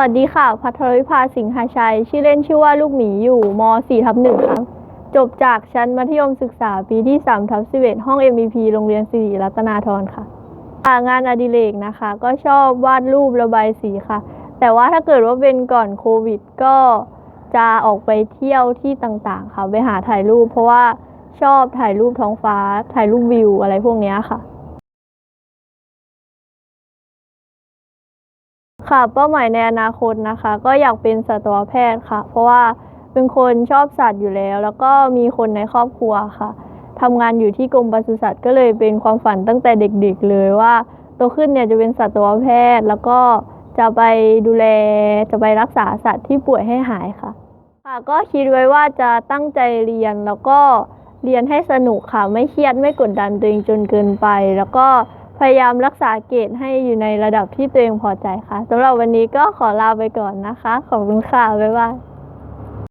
วัสดีค่ะ พัทรวิภาสิงหาชัย ชื่อเล่นชื่อว่าลูกหมีอยู่ม 4 ทับ1ครับ จบจากชั้นมัธยมศึกษาปีที่3ทับ11ห้อง MVP โรงเรียนสิริรัตนาธรค่ะางานอดิเรกนะคะ ก็ชอบวาดรูประบายสีค่ะ แต่ว่าถ้าเกิดว่าเป็นก่อนโควิด ก็จะออกไปเที่ยวที่ต่างๆ ค่ะ ไปหาถ่ายรูป เพราะว่าชอบถ่ายรูปท้องฟ้า ถ่ายรูปวิวอะไรพวกนี้ค่ะ ค่ะเป้าหมายในอนาคตนะคะ ก็อยากเป็นสัตวแพทย์ค่ะ เพราะว่าเป็นคนชอบสัตว์อยู่แล้ว แล้วก็มีคนในครอบครัวค่ะทำงานอยู่ที่กรมปศุสัตว์ก็เลยเป็นความฝันตั้งแต่เด็กๆเลยว่าโตขึ้นเนี่ยจะเป็นสัตวแพทย์ แล้วก็จะไปดูแลจะไปรักษาสัตว์ที่ป่วยให้หายค่ะ ค่ะ ก็คิดไว้ว่าจะตั้งใจเรียนแล้วก็เรียนให้สนุกค่ะ ไม่เครียดไม่กดดันตัวเองจนเกินไป แล้วก็ พยายามรักษาเกรดให้อยู่ในระดับที่ตัวเองพอใจค่ะสำหรับวันนี้ก็ขอลาไปก่อนนะคะ ขอบคุณค่ะ บ๊ายบาย